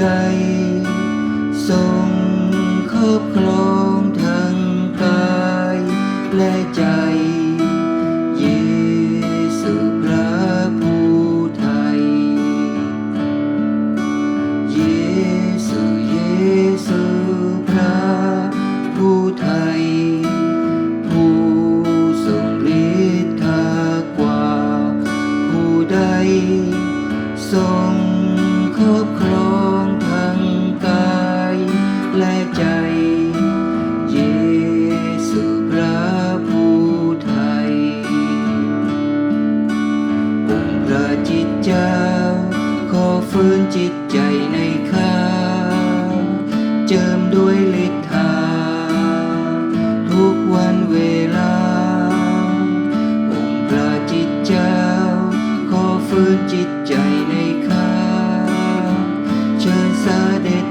ใด ทรงครอบครองทั้งกายและใจ เยสุพระผู้ไทย เยสุเยสุพระผู้ไทย ผู้ทรงฤทธากว่า ผู้ใดทรงครอบครอง และใจ เยซูพระผู้ไทย องค์พระจิตเจ้า ขอฟื้นจิตใจในข้า เจิมด้วยฤทธา ทุกวันเวลา องค์พระจิตเจ้า ขอฟื้นจิตใจในข้า เชิญเสด็จ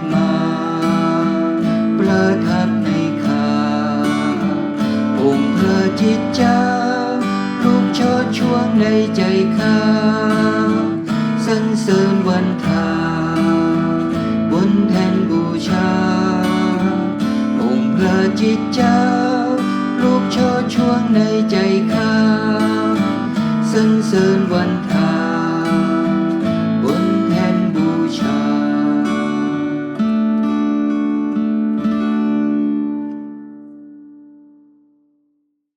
จิตเจ้ารูปชดช่วงในใจข้าสันเสริญวันทาบนแทนบูชา องค์พระจิตเจ้ารูปชดช่วงในใจข้าสันเสริญวันท